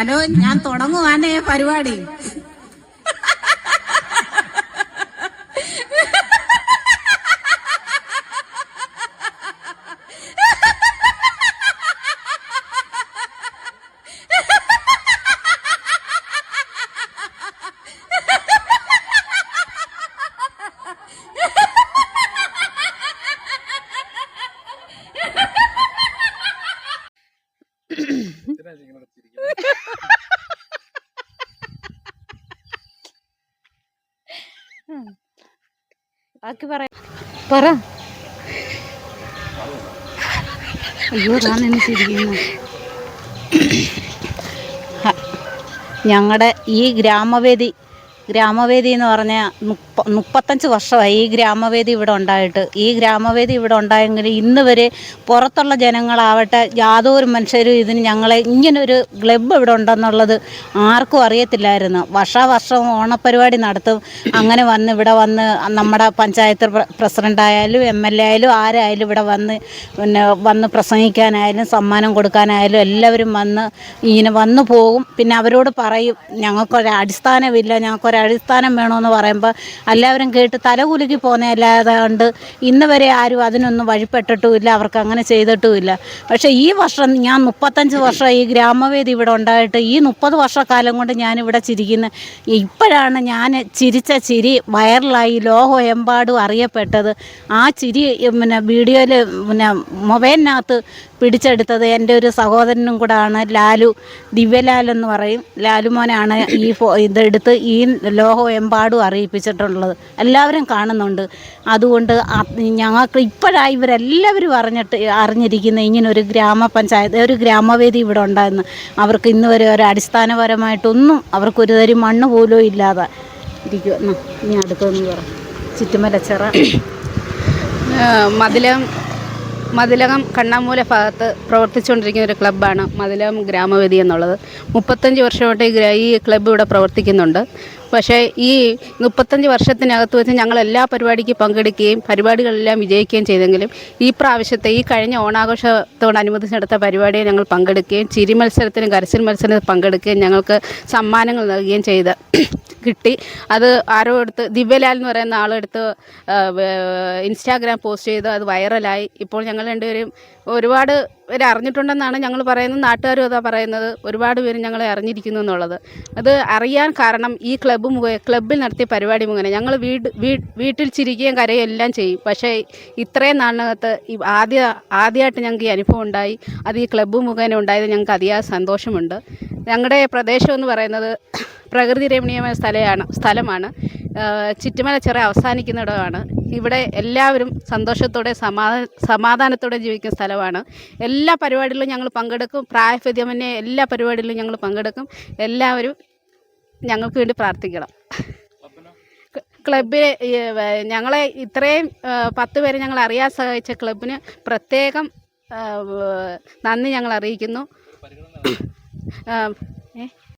Hello ഞാൻ തുടങ്ങുവാനേ പരിപാടി. ബാക്കി പറ. അയ്യോ താൻ ഞങ്ങളുടെ ഈ ഗ്രാമവേദി ഗ്രാമവേദി എന്ന് പറഞ്ഞ മുപ്പ മുപ്പത്തഞ്ച് വർഷമായി ഈ ഗ്രാമവേദി ഇവിടെ ഉണ്ടായിട്ട്. ഈ ഗ്രാമവേദി ഇവിടെ ഉണ്ടായെങ്കിൽ ഇന്ന് വരെ പുറത്തുള്ള ജനങ്ങളാവട്ടെ യാതൊരു മനുഷ്യരും ഇതിന് ഞങ്ങളെ ഇങ്ങനൊരു ക്ലബ്ബ് ഇവിടെ ഉണ്ടെന്നുള്ളത് ആർക്കും അറിയത്തില്ലായിരുന്നു. വർഷാവർഷം ഓണപ്പരിപാടി നടത്തും. അങ്ങനെ വന്ന് ഇവിടെ വന്ന് നമ്മുടെ പഞ്ചായത്ത് പ്രസിഡന്റായാലും എം എൽ എ ആയാലും ആരായാലും ഇവിടെ വന്ന് പിന്നെ വന്ന് പ്രസംഗിക്കാനായാലും സമ്മാനം കൊടുക്കാനായാലും എല്ലാവരും വന്ന് ഇങ്ങനെ വന്നു പോകും. പിന്നെ അവരോട് പറയും ഞങ്ങൾക്കൊരു അടിസ്ഥാനമില്ല ഞങ്ങൾക്കൊരു അടിസ്ഥാനം വേണമെന്ന് പറയുമ്പോൾ എല്ലാവരും കേട്ട് തലകുലുക്കി പോകുന്നതല്ലാതെ കൊണ്ട് ഇന്ന് വരെ ആരും അതിനൊന്നും വഴിപ്പെട്ടിട്ടുമില്ല അവർക്ക് അങ്ങനെ ചെയ്തിട്ടുമില്ല. പക്ഷേ ഈ വർഷം ഞാൻ മുപ്പത്തഞ്ച് വർഷം ഈ ഗ്രാമവേദി ഇവിടെ ഉണ്ടായിട്ട് ഈ മുപ്പത് വർഷക്കാലം കൊണ്ട് ഞാനിവിടെ ചിരിക്കുന്ന. ഇപ്പോഴാണ് ഞാൻ ചിരിച്ച ചിരി വൈറലായി ലോകമെമ്പാടും അറിയപ്പെട്ടത്. ആ ചിരി പിന്നെ വീഡിയോയിൽ പിന്നെ മൊബൈലിനകത്ത് പിടിച്ചെടുത്തത് എന്റെ ഒരു സഹോദരനും കൂടെ ആണ് ലാലു. ദിവ്യലാൽ എന്ന് പറയും. ലാലു ലാലുമോനാണ് ഈ ഫോ ഇതെടുത്ത് ഈ ലോകമെമ്പാടും അറിയിപ്പിച്ചിട്ടുള്ളത് എല്ലാവരും കാണുന്നുണ്ട്. അതുകൊണ്ട് ഞങ്ങൾക്ക് ഇപ്പോഴായി ഇവരെല്ലാവരും അറിഞ്ഞിട്ട് അറിഞ്ഞിരിക്കുന്ന ഇങ്ങനെ ഒരു ഗ്രാമപഞ്ചായത്ത് ഒരു ഗ്രാമവേദി ഇവിടെ ഉണ്ടായിരുന്നു. അവർക്ക് ഇന്ന് വരെ ഒരു അടിസ്ഥാനപരമായിട്ടൊന്നും അവർക്കൊരു തരി മണ്ണ് പോലും ഇല്ലാതെ ഇരിക്കും ഇനി അടുത്തൊന്ന് പറ. ചുറ്റുമലച്ചിറ മതിലം മതിലകം കണ്ണാമൂല ഭാഗത്ത് പ്രവർത്തിച്ചുകൊണ്ടിരിക്കുന്ന ഒരു ക്ലബ്ബാണ് മതിലകം ഗ്രാമവേദി എന്നുള്ളത്. മുപ്പത്തഞ്ച് വർഷമായിട്ട് ഈ ക്ലബ്ബ് ഇവിടെ പ്രവർത്തിക്കുന്നുണ്ട്. പക്ഷേ ഈ മുപ്പത്തഞ്ച് വർഷത്തിനകത്ത് വെച്ച് ഞങ്ങൾ എല്ലാ പരിപാടിക്ക് പങ്കെടുക്കുകയും പരിപാടികളെല്ലാം വിജയിക്കുകയും ചെയ്തെങ്കിലും ഈ പ്രാവശ്യത്തെ ഈ കഴിഞ്ഞ ഓണാഘോഷത്തോടനുബന്ധിച്ച് നടത്ത പരിപാടിയിൽ ഞങ്ങൾ പങ്കെടുക്കുകയും ചിരി മത്സരത്തിനും കരച്ചിൽ മത്സരത്തിനും പങ്കെടുക്കുകയും ഞങ്ങൾക്ക് സമ്മാനങ്ങൾ നൽകുകയും ചെയ്ത് കിട്ടി. അത് ആരോ എടുത്ത് ദിവ്യലാൽ എന്ന് പറയുന്ന ആളെടുത്ത് ഇൻസ്റ്റാഗ്രാം പോസ്റ്റ് ചെയ്ത് അത് വൈറലായി. ഇപ്പോൾ ഞങ്ങൾ രണ്ടുപേരും ഒരുപാട് പേര് അറിഞ്ഞിട്ടുണ്ടെന്നാണ് ഞങ്ങൾ പറയുന്നത്. നാട്ടുകാരും അതാ പറയുന്നത്. ഒരുപാട് പേര് ഞങ്ങളെ അറിഞ്ഞിരിക്കുന്നു എന്നുള്ളത്. അത് അറിയാൻ കാരണം ഈ ക്ലബ്ബ് മുഖേ ക്ലബ്ബിൽ നടത്തിയ പരിപാടി മുഖേന ഞങ്ങൾ വീട് വീട്ടിൽ ചിരിക്കുകയും കരയുകയും എല്ലാം ചെയ്യും. പക്ഷേ ഇത്രയും നാളിനകത്ത് ഈ ആദ്യ ആദ്യമായിട്ട് ഞങ്ങൾക്ക് ഈ അനുഭവം ഉണ്ടായി. അത് ഈ ക്ലബ്ബ് മുഖേന ഉണ്ടായത് ഞങ്ങൾക്ക് അതിയായ സന്തോഷമുണ്ട്. ഞങ്ങളുടെ പ്രദേശം എന്ന് പറയുന്നത് പ്രകൃതി രമണീയമായ സ്ഥലമാണ്. സ്ഥലമാണ് ചുറ്റുമല ചെറിയ അവസാനിക്കുന്നിടമാണ് ഇവിടെ എല്ലാവരും സന്തോഷത്തോടെ സമാധാന സമാധാനത്തോടെ ജീവിക്കുന്ന സ്ഥലമാണ്. എല്ലാ പരിപാടികളിലും ഞങ്ങൾ പങ്കെടുക്കും. പ്രായഭേദ്യമന്യേ എല്ലാ പരിപാടികളിലും ഞങ്ങൾ പങ്കെടുക്കും. എല്ലാവരും ഞങ്ങൾക്ക് വേണ്ടി പ്രാർത്ഥിക്കണം. ക- ക്ലബ്ബിലെ ഞങ്ങളെ ഇത്രയും പത്ത് പേരെ ഞങ്ങൾ അറിയാൻ സഹായിച്ച ക്ലബിന് പ്രത്യേകം നന്ദി ഞങ്ങൾ അറിയിക്കുന്നു.